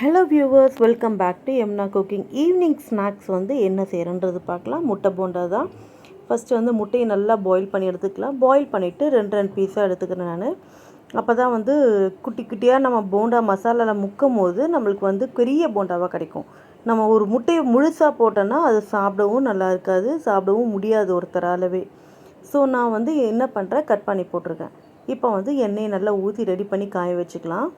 Hello viewers welcome back to எம்னா cooking evening snacks வந்து என்ன செய்கிறன்றது பார்க்கலாம். முட்டை போண்டா தான். ஃபஸ்ட்டு வந்து முட்டையை நல்லா பாயில் பண்ணி எடுத்துக்கலாம். பாயில் பண்ணிவிட்டு ரெண்டு ரெண்டு பீஸாக எடுத்துக்கிறேன் நான். அப்போ தான் வந்து குட்டி குட்டியாக நம்ம போண்டா மசாலாவில் முக்கும் போது நம்மளுக்கு வந்து பெரிய போண்டாவாக கிடைக்கும். நம்ம ஒரு முட்டையை முழுசாக போட்டோன்னா அது சாப்பிடவும் நல்லா இருக்காது. சாப்பிடவும் முடியாது ஒருத்தராலவே. ஸோ நான் வந்து என்ன பண்ணுறேன் கட் பண்ணி போட்டிருக்கேன். இப்போ வந்து எண்ணெயை நல்லா ஊற்றி ரெடி பண்ணி காய வச்சுக்கலாம்.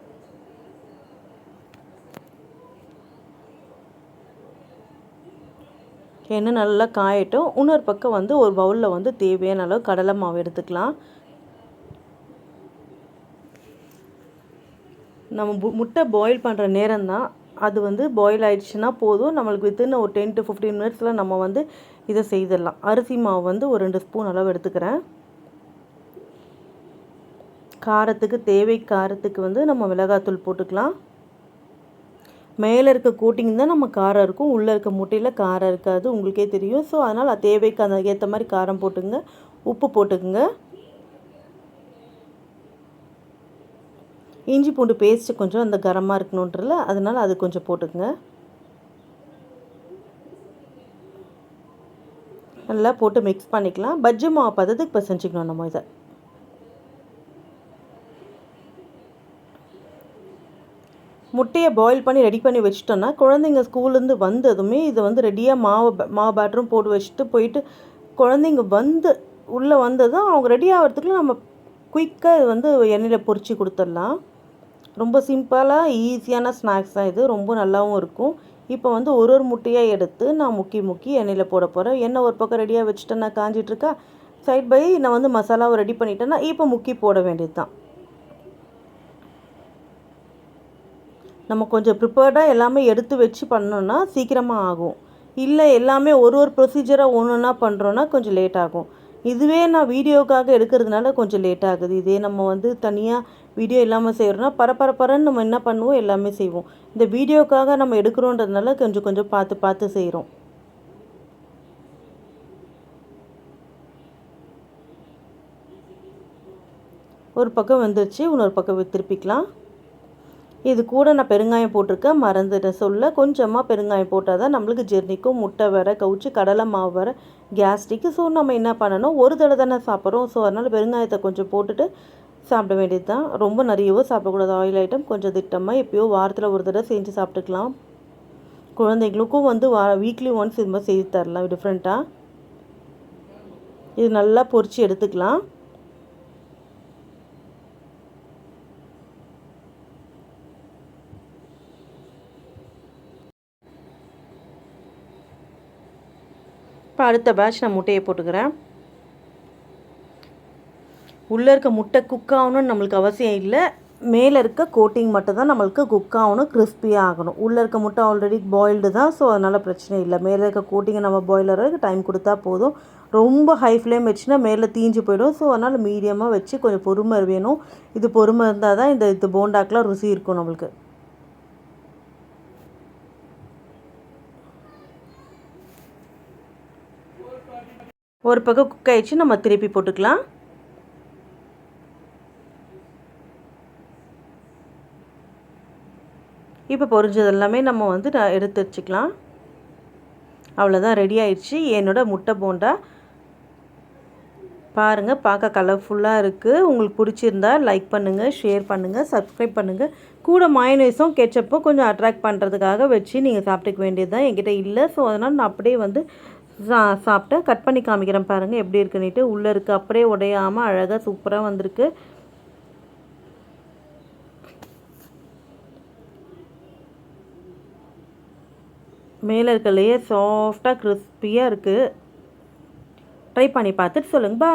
எண்ணெய் நல்லா காயட்டும். இன்னொரு பக்கம் வந்து ஒரு பவுலில் வந்து தேவையான அளவு கடலை மாவு எடுத்துக்கலாம். நம்ம முட்டை பாயில் பண்ணுற நேரம் தான் அது வந்து பாயில் ஆயிடுச்சுன்னா போதும். நம்மளுக்கு வித்தின் ஒரு டென் டு ஃபிஃப்டீன் மினிட்ஸில் நம்ம வந்து இதை செய்திடலாம். அரிசி மாவு வந்து ஒரு ரெண்டு ஸ்பூன் அளவு எடுத்துக்கிறேன். காரத்துக்கு தேவை காரத்துக்கு வந்து நம்ம மிளகாத்தூள் போட்டுக்கலாம். மேலே இருக்க கோட்டிங் தான் நம்ம காரம் இருக்கும். உள்ளே இருக்க முட்டையில் காரம் இருக்காது. உங்களுக்கே தெரியும். ஸோ அதனால் தேவைக்கு அந்த ஏற்ற மாதிரி காரம் போட்டுங்க உப்பு போட்டுக்குங்க. இஞ்சி பூண்டு பேஸ்ட்டு கொஞ்சம் அந்த கரமாக இருக்கணுன்றல அதனால் அது கொஞ்சம் போட்டுக்குங்க. நல்லா போட்டு மிக்ஸ் பண்ணிக்கலாம். பஜ்ஜி மாவு பதத்துக்கு செஞ்சுக்கணும் நம்ம இதை. முட்டையை பாயில் பண்ணி ரெடி பண்ணி வச்சுட்டோன்னா குழந்தைங்க ஸ்கூல்லேருந்து வந்ததுமே இதை வந்து ரெடியாக மாவு மாவு பேட்டரும் போட்டு வச்சுட்டு போயிட்டு குழந்தைங்க வந்து உள்ளே வந்ததும் அவங்க ரெடி ஆகிறதுக்குள்ள நம்ம குயிக்காக வந்து எண்ணெயில் பொறிச்சு கொடுத்துடலாம். ரொம்ப சிம்பிளாக ஈஸியான ஸ்நாக்ஸ் தான் இது. ரொம்ப நல்லாவும் இருக்கும். இப்போ வந்து ஒரு ஒரு முட்டையாக எடுத்து நான் முக்கி முக்கி எண்ணெயில் போட போகிறேன் எண்ணெய் ஒரு பக்கம் ரெடியாக வச்சுட்டேன்னா நான் காஞ்சிட்ருக்கா சைட் பை நான் வந்து மசாலாவை ரெடி பண்ணிட்டேன்னா இப்போ முக்கி போட வேண்டியது தான் நம்ம கொஞ்சம் ப்ரிப்பேர்டாக எல்லாமே எடுத்து வச்சு பண்ணோன்னா சீக்கிரமாக ஆகும். இல்லை எல்லாமே ஒரு ஒரு ப்ரொசீஜராக ஒன்று ஒன்றா பண்ணுறோன்னா கொஞ்சம் லேட் ஆகும். இதுவே நான் வீடியோக்காக எடுக்கிறதுனால கொஞ்சம் லேட் ஆகுது. இதே நம்ம வந்து தனியாக வீடியோ இல்லாமல் செய்கிறோன்னா பரபரப்பரன்னு நம்ம என்ன பண்ணுவோம்? எல்லாமே செய்வோம். இந்த வீடியோக்காக நம்ம எடுக்கிறோன்றதுனால கொஞ்சம் கொஞ்சம் பார்த்து பார்த்து செய்கிறோம் ஒரு பக்கம் வந்துருச்சு இன்னொரு பக்கம் திருப்பிக்கலாம். இது கூட நான் பெருங்காயம் போட்டிருக்கேன். மறந்துட்டேன். சொல்ல கொஞ்சமாக பெருங்காயம் போட்டால் தான் நம்மளுக்கு ஜெர்னிக்கும் முட்டை வர கவுச்சு கடலை மாவு வர கேஸ்ட்ரிக்கு ஸோ நம்ம என்ன பண்ணணும்? ஒரு தடவை தானே சாப்பிட்றோம். ஸோ அதனால் பெருங்காயத்தை கொஞ்சம் போட்டுட்டு சாப்பிட வேண்டியது தான். ரொம்ப நிறையவோ சாப்பிடக்கூடாது. ஆயில் ஐட்டம் கொஞ்சம் திட்டமாக எப்பயோ வாரத்தில் ஒரு தடவை செஞ்சு சாப்பிட்டுக்கலாம். குழந்தைங்களுக்கும் வந்து வா வீக்லி ஒன்ஸ் இது மாதிரி செய்து தரலாம். டிஃப்ரெண்ட்டாக இது நல்லா பொறிச்சு எடுத்துக்கலாம். இப்போ அடுத்த பேட்ச் நான் முட்டையை போட்டுக்கிறேன். உள்ளே இருக்க முட்டை குக் ஆகணும்னு நம்மளுக்கு அவசியம் இல்லை. மேலே இருக்க கோட்டிங் மட்டும் தான் நம்மளுக்கு குக் ஆகணும் கிறிஸ்பியாக ஆகணும். உள்ளே இருக்க முட்டை ஆல்ரெடி பாயில்டு தான் ஸோ அதனால் பிரச்சனை இல்லை. மேலே இருக்க கோட்டிங்கை நம்ம பாயிலருக்கு டைம் கொடுத்தா போதும். ரொம்ப ஹை ஃப்ளேம் வச்சுன்னா மேலே தீஞ்சு போயிடும். ஸோ அதனால் மீடியமாக வச்சு கொஞ்சம் பொறுமை வேணும். இது பொறுமை இருந்தால் தான் இந்த இது போண்டாக்கெலாம் ருசி இருக்கும் நம்மளுக்கு. ஒரு பக்கம் குக் ஆயிடுச்சு நம்ம திருப்பி போட்டுக்கலாம். இப்போ பொரிஞ்சது எல்லாமே நம்ம வந்து நான் எடுத்து வச்சுக்கலாம். அவ்வளோதான் ரெடி ஆயிடுச்சு. என்னோடய முட்டை போண்டா. பாருங்கள் பார்க்க கலர்ஃபுல்லாக இருக்குது உங்களுக்கு பிடிச்சிருந்தா லைக் பண்ணுங்கள் ஷேர் பண்ணுங்கள் சப்ஸ்கிரைப் பண்ணுங்கள் கூட மாயனைஸும் கெச்சப்பும் கொஞ்சம் அட்ராக்ட் பண்ணுறதுக்காக வச்சு நீங்கள் சாப்பிட்டுக்க வேண்டியது தான் என்கிட்ட இல்லை ஸோ அதனால் நான் அப்படியே வந்து சா சாப்பிட்டேன் கட் பண்ணி காமிக்கிறேன் பாருங்கள் எப்படி இருக்குன்னுட்டு உள்ளே இருக்குது அப்படியே உடையாமல் அழகாக சூப்பராக வந்திருக்கு. மேலே இருக்க லேயர் சாஃப்டாக கிறிஸ்பியாக இருக்குது ட்ரை பண்ணி பார்த்துட்டு சொல்லுங்கள் பா